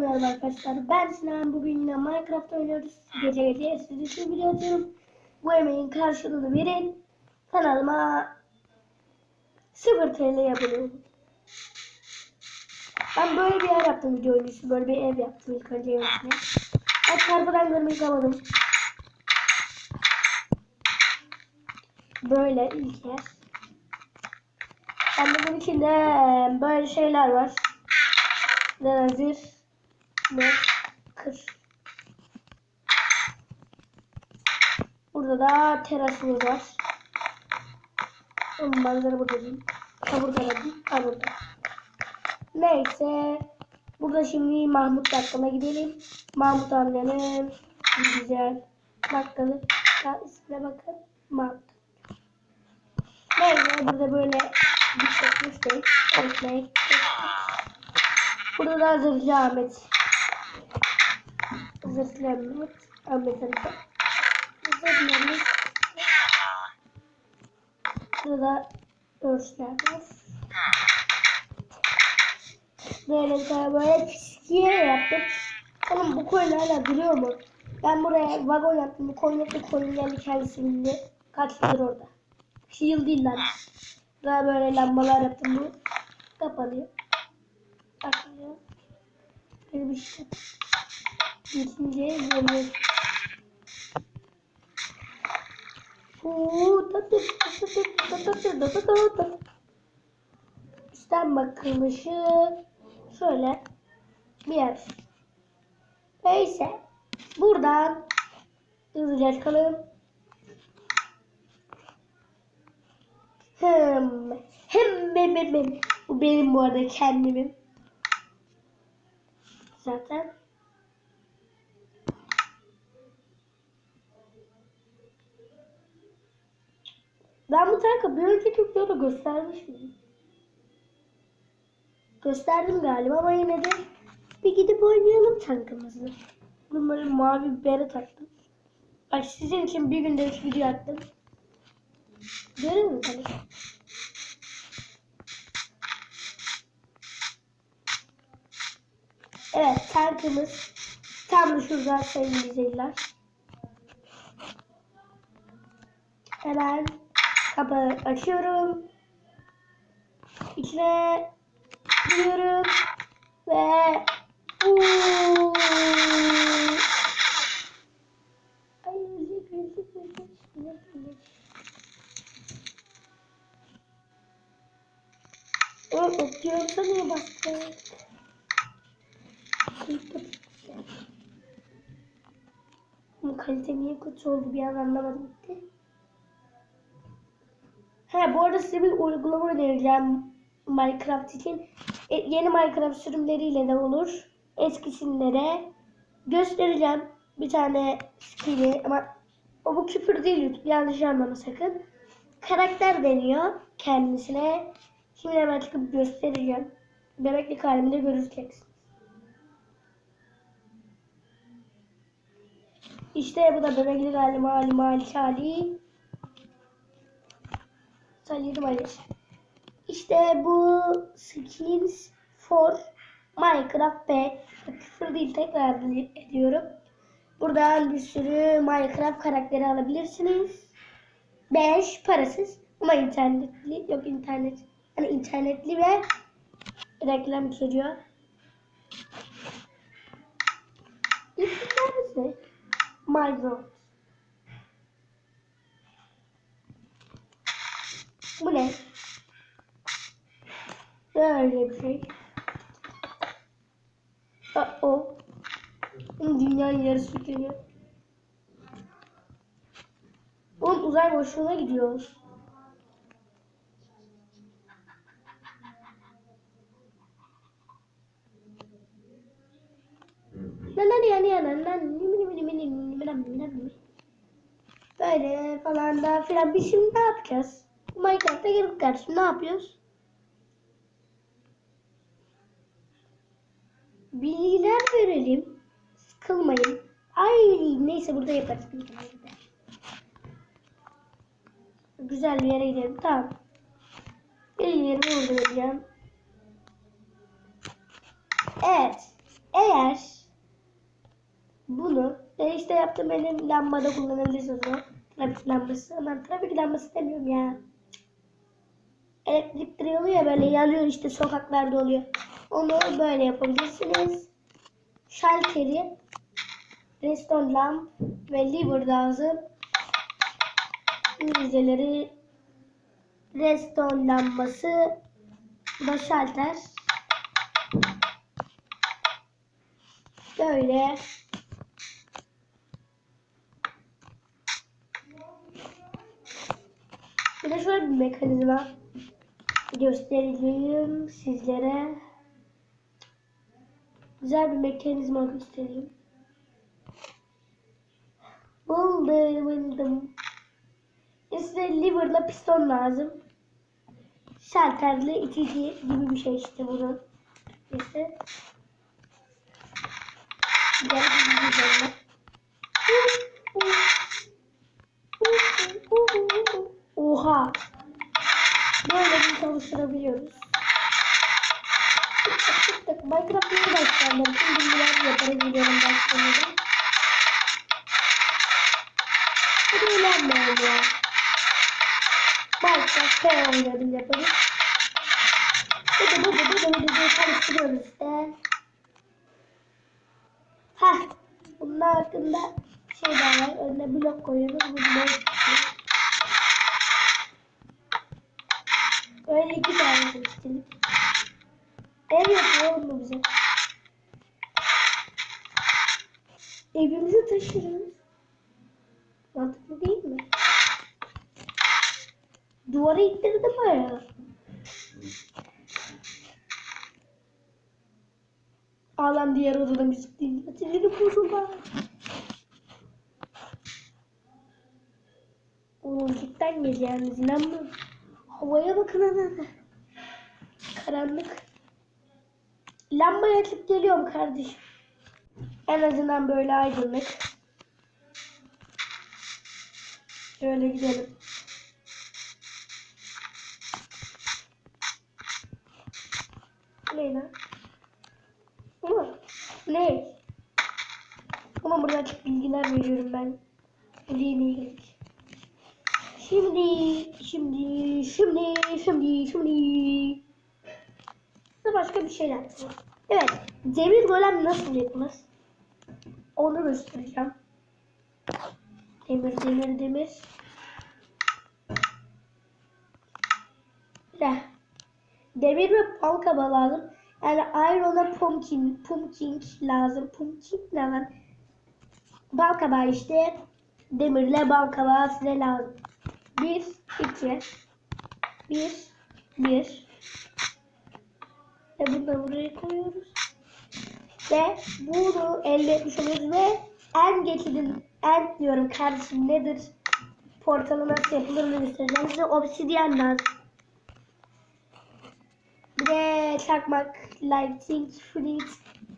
Merhaba arkadaşlar. Ben Sinan. Bugün yine Minecraft oynuyoruz. Gece gece siz için video atıyorum. Bu emeğin karşılığını verin. Kanalıma 0 TL abone Ben böyle bir yer yaptım video öncesi. Böyle bir ev yaptım ilk önce evimde. Ben çarpıdan görmeyi kalmadım. Böyle ilk yer. Ben bunun içinde böyle şeyler var. Nazir ve kır. Burada da terasımız var. Onun manzara burada değil. Ha burada da değil. Ha burada. Neyse. Burada şimdi Mahmut Bakkal'a gidelim. Mahmut amcanın güzel bakkalı. İsmine bakın. Mahmut. Neyse burada böyle bir çekmiştik. Ekmek. Burada da Zırhlı Ahmet. Arıkan. Zırhlı Ahmet. Burada da örsler var. Böyle böyle fiskiye yaptık. Oğlum bu koyun hala duruyor mu? Ben buraya vagon yaptım. Bu koyun yoktu. Koyun geldi kendisi bindi. Kaç yıldır orada. Bir yıl değil lan. Daha böyle lambalar yaptım. Bu kapanıyor. Açılıyor. Böyle bir. Bitince böyle. Uuu, tatlı, tatlı, tatlı, tatlı, tatlı, tatlı. Üstten bakılmışı şöyle bir yer. Neyse. Buradan hızlıca çıkalım. Hem hem hem hem. Bu benim bu arada kendimim. Zaten. Ben bu tarafa bir önceki videoda göstermiş miyim? Gösterdim galiba ama yine de bir gidip oynayalım tankımızı. Bunun böyle mavi bir bere taktım. Bak sizin için bir günde üç video attım. Görüyor musunuz? Evet tankımız tam da şurada sayın izleyiciler. Hemen kapağı açıyorum. İçine giriyorum ve Uuu. Oldu bir an anlamadım gitti. He bu arada size bir uygulama önereceğim Minecraft için. E, yeni Minecraft sürümleriyle de olur. Eskisinde de göstereceğim bir tane skill'i ama o bu küfür değil YouTube yanlış anlama sakın. Karakter deniyor kendisine. Şimdi hemen çıkıp göstereceğim. Bebeklik halimi de İşte bu da bebeklik halim halim hali hali. Sayıyorum Ali. İşte bu skins for Minecraft ve küfür değil tekrar ediyorum. Buradan bir sürü Minecraft karakteri alabilirsiniz. 5 parasız ama internetli yok internet. Hani internetli ve reklam içeriyor. İlk tanesi Minecraft. Bu ne? Böyle bir şey. O. Dünyanın yarısı yükleniyor. Oğlum uzay boşluğuna gidiyoruz. Falan. Biz şimdi ne yapacağız? Minecraft'a girip kardeşim ne yapıyoruz? Bilgiler verelim. Sıkılmayın. Ay neyse burada yaparız. Güzel bir yere gidelim. Tamam. Bilgilerimi vereceğim. Evet. Eğer bunu işte yaptığım benim lambada kullanabilirsiniz o. Trafik lambası. Aman trafik lambası demiyorum ya. Elektrik direği oluyor böyle yanıyor işte sokaklarda oluyor. Onu böyle yapabilirsiniz. Şalteri, redstone lamp ve lever lazım. İngilizceleri redstone lambası da şalter. Böyle Bir de şöyle bir mekanizma göstereyim sizlere. Güzel bir mekanizma göstereyim. Buldum, buldum. İşte lever'la piston lazım. Şalterli itici gibi bir şey işte bunun. İşte. Güzel bir. Oha. Böyle bir çalıştırabiliyoruz. Tık tık tık tık. Minecraft yeni başlandı. Tüm bilgiler yaparız biliyorum başlamadan. Bu da önemli ya. Minecraft oynadım yaparız. Bıdı bıdı bıdı bıdı bıdı çalıştırıyoruz işte. Heh. Bunun hakkında şey daha var. Önüne blok koyuyoruz. Bu blok çıkıyor. Öyle iki tane seçtim. Ev yapıyor oğlum bu bize. Evimizi taşırız. Mantıklı değil mi? Duvara ittirdim bayağı. Ağlam diğer odada müzik dinliyor. Sinirim bozuldu. Oğlum cidden yalnız inanmıyorum. Havaya bakın ana. Karanlık. Lambayı açıp geliyorum kardeşim. En azından böyle aydınlık. Şöyle gidelim. Ne lan? Ne? Ama burada açık bilgiler veriyorum ben. Değil ilgili. Şimdi, şimdi, şimdi, şimdi, şimdi. Başka bir şeyler. Evet, demir golem nasıl yapılır? Onu göstereceğim. Demir, demir, demir. Ne? Demir ve bal kabağı lazım. Yani iron'a pumpkin, pumpkin lazım. Pumpkin ne lan? Bal kabağı işte. Demirle bal kabağı size lazım. Bir, iki, bir, bir. Ve bunu buraya koyuyoruz. Ve bunu elde etmiş oluyoruz ve en geçidin, en diyorum kardeşim nedir? Portalı nasıl yapılır göstereceğim. Size obsidyen lazım. Bir de çakmak, lighting, fleet.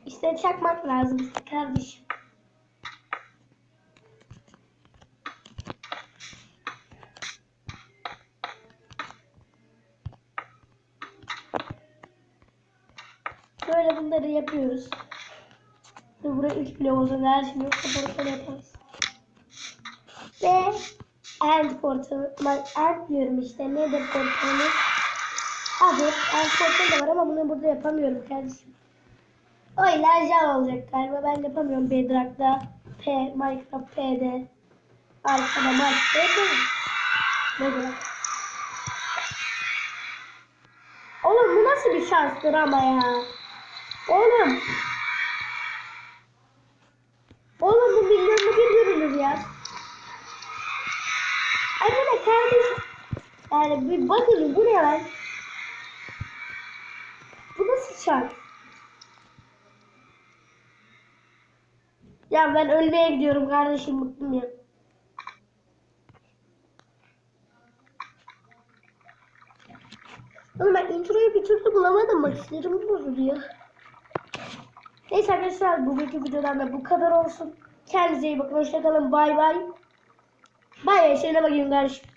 İşte çakmak lazım işte kardeşim. Böyle bunları yapıyoruz. Ve buraya 3 blok olsun. Her şey yoksa portal yaparız. Ve end portalı, ben end diyorum işte. Nedir portalımız? Abi end portalı da var ama bunu burada yapamıyorum kardeşim. O ilerler olacak galiba. Ben yapamıyorum Bedrock'ta. P, Minecraft P'de. Arkada Minecraft P'de. Bedrock. Oğlum bu nasıl bir şanstır ama ya. Oğlum bu milyonda bir görülür ya. Ay bu ne kardeşim? Yani bir bakın bu ne lan? Bu nasıl şans? Ya ben ölmeye gidiyorum kardeşim ya. Oğlum ben introyu bir türlü bulamadım bak sinirim bozuluyor. Neyse arkadaşlar bugünkü videodan da bu kadar olsun. Kendinize iyi bakın. Hoşçakalın. Bay bay. Bay. Şöyle bakayım kardeşim.